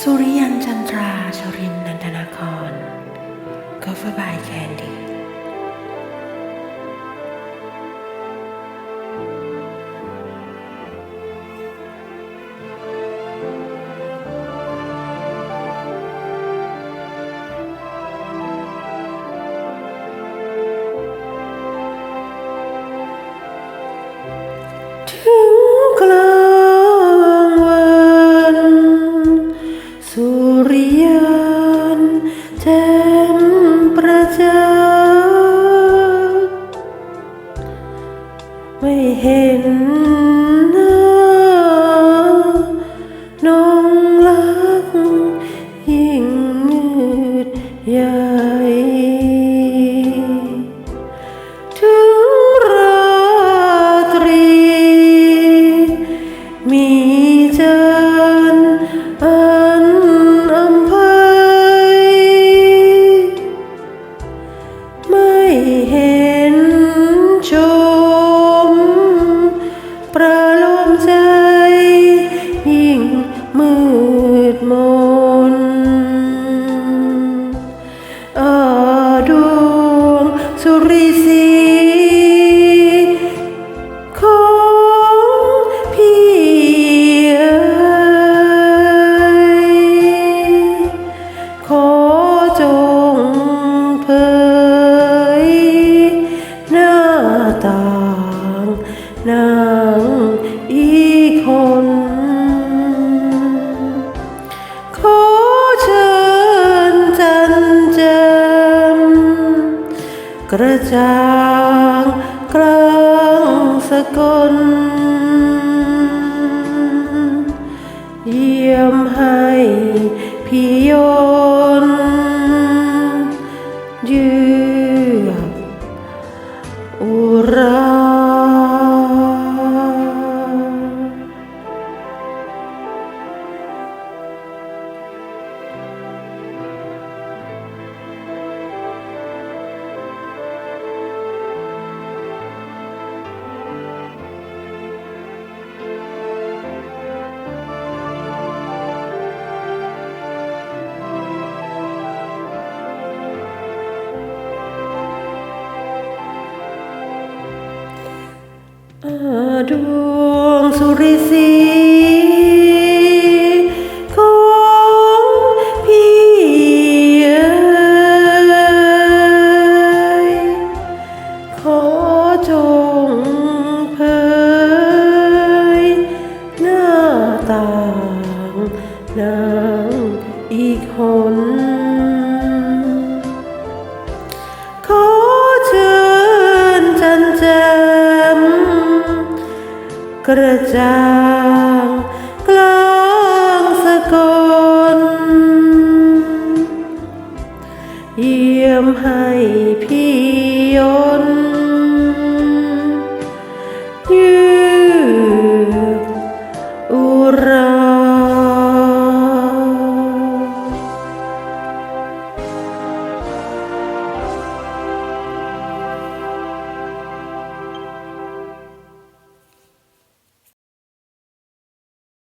สุริยันจันทราชรินนันทนาคอนก็ฟบายแคนดี้ แจ่มประจักษ์ไม่เห็นหน้าน้องรักยิ่งมืดยา กระจ่างกลางสกลเยี่ยมให้พี่ยนยืน ดวงสุริสีของพี่เอ๋ยขอจงเผยหน้าต่างนางอีกคน กระจ่างกลางสกลเยี่ยมให้พี่ยน